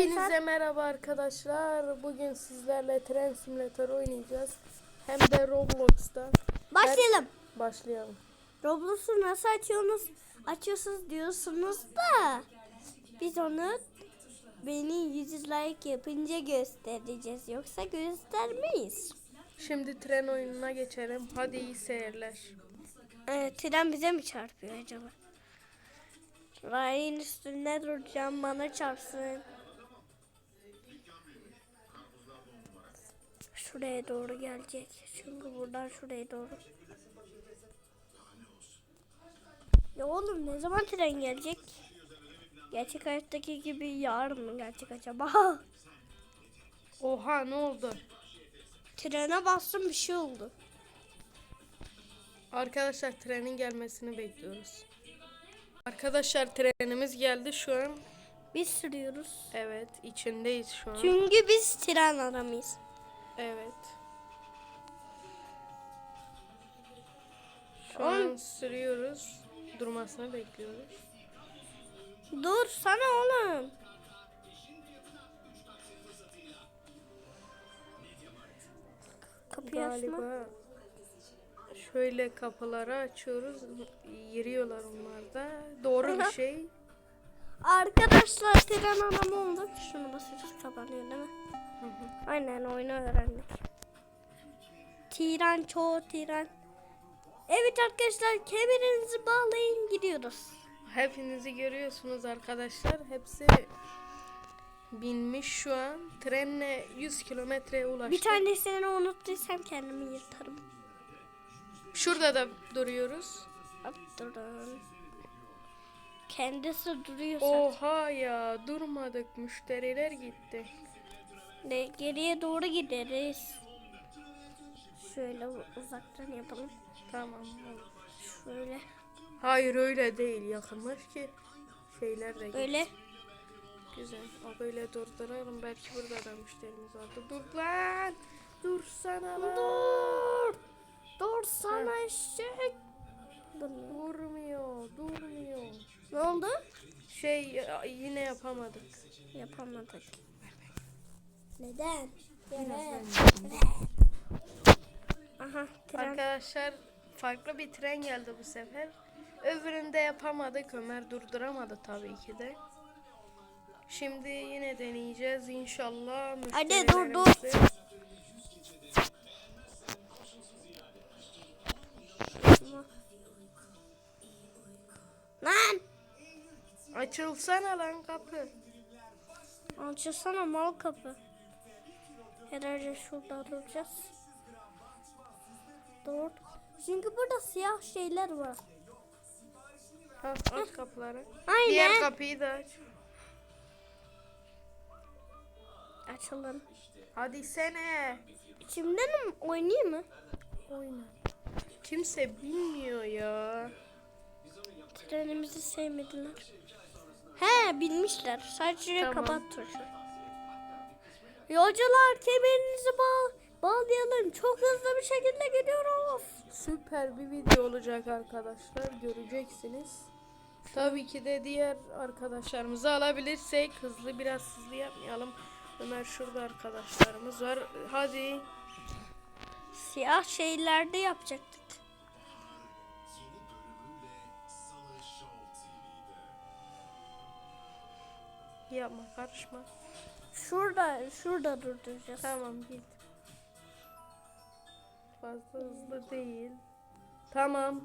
Hepinize merhaba arkadaşlar. Bugün sizlerle tren simülatörü oynayacağız. Hem de Roblox'ta. Başlayalım. Başlayalım. Roblox'u nasıl açıyorsunuz? Açıyorsunuz diyorsunuz da biz onu beni 100 like yapınca göstereceğiz. Yoksa göstermeyiz. Şimdi tren oyununa geçelim. Hadi iyi seyirler. Ee, tren bize mi çarpıyor acaba? Rayın üstünde duracağım bana çarpsın. Şuraya doğru gelecek. Çünkü buradan şuraya doğru. Ya oğlum ne zaman tren gelecek? Gerçek hayattaki gibi yarın mı gelecek acaba? Oha ne oldu? Trene bastım bir şey oldu. Arkadaşlar trenin gelmesini bekliyoruz. Arkadaşlar trenimiz geldi şu an. Biz sürüyoruz. Evet içindeyiz şu an. Çünkü biz tren adamıyız. Evet. Şu an sürüyoruz. Durmasını bekliyoruz. Dur sana oğlum. Kapıyı açma. Şöyle kapıları açıyoruz. Yürüyorlar onlar da. Doğru bir şey. Arkadaşlar tren adam olduk. Şunu basıyoruz kapanıyor değil mi? Hı hı. Aynen oyunu öğrendik. Tiran çoğu tiran. Evet arkadaşlar kemerinizi bağlayın gidiyoruz. Hepinizi görüyorsunuz arkadaşlar. Hepsi binmiş şu an. Trenle 100 kilometreye ulaştık. Bir tanesini unuttuysam kendimi yırtarım. Şurada da duruyoruz. Hop, Durun. Kendisi duruyorsa. Oha ya durmadık. Müşteriler gitti. De, geriye doğru gideriz. Şöyle uzaktan yapalım. Tamam. Şöyle. Hayır öyle değil. Yakınmış ki şeyler de. Böyle. Güzel. O böyle durduralım. Belki burada da müşterimiz vardı. Dur lan. Dursana lan. Dur. Dur sana eşek. Durmuyor. Durmuyor. Ne oldu? Şey yine yapamadık. Yapamadık. Neden? Aha tren. Arkadaşlar farklı bir tren geldi bu sefer. Öbüründe yapamadık. Ömer durduramadı tabii ki de. Şimdi yine deneyeceğiz inşallah. Hadi dur, dur. Lan. Açılsana lan kapı. Açılsana mal kapı. Herhalde şurada duracağız. Dur. Çünkü burada siyah şeyler var. Ha, aç kapıları. Aynen. Diğer kapıyı da aç. Açalım. Hadi sene. İçimden mi oynayayım mı? Oyna. Kimse bilmiyor ya. Trenimizi sevmediler. He bilmişler. Sadece Tamam. kapat tuşu. Yolcular kemerinizi bağ bağlayalım. Çok hızlı bir şekilde gidiyoruz. Süper bir video olacak arkadaşlar. Göreceksiniz. Tabii ki de diğer arkadaşlarımızı alabilirsek hızlı biraz hızlı yapmayalım. Ömer şurada arkadaşlarımız var. Hadi. Siyah şeylerde yapacaktık. Yapma karışma. Şurada, şurada durduracağız. Tamam git. Fazla hızlı değil. Tamam.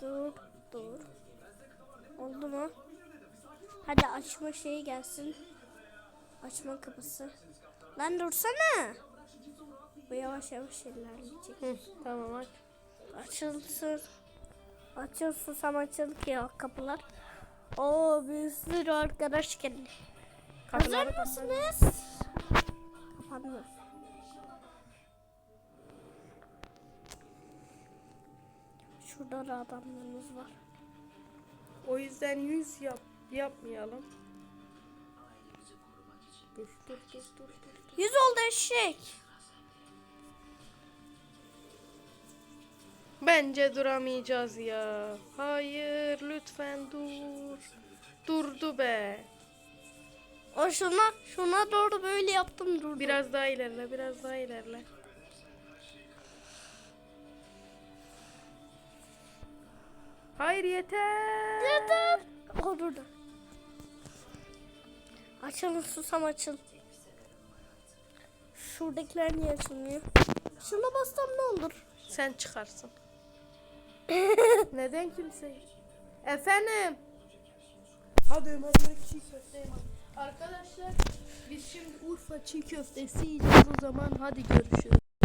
Dur, dur. Oldu mu? Hadi açma şeyi gelsin. Açma kapısı. Lan dursana. Bu yavaş yavaş ilerleyecek. Hı, tamam aç. Açılsın. Açılsın sam açılıyor kapılar. Oo bir sürü arkadaş geldi. Hazır mısınız? Kapandı. Şurada da adamlarımız var. O yüzden yüz yap yapmayalım. Dur dur dur dur dur. Yüz oldu eşek. Bence duramayacağız ya. Hayır lütfen dur. Dur ucube. O şuna şuna doğru böyle yaptım durdu. Biraz daha ilerle, biraz daha ilerle. Hayır yeter. Yeter. O durdu. Açılın susam açıl. Şuradakiler niye açılmıyor? Şuna bassam ne olur? Sen çıkarsın. Neden kimse? Efendim. Hadi Ömer çiğ köfte. Arkadaşlar biz şimdi Urfa çiğ köftesi yiyeceğiz o zaman hadi görüşürüz.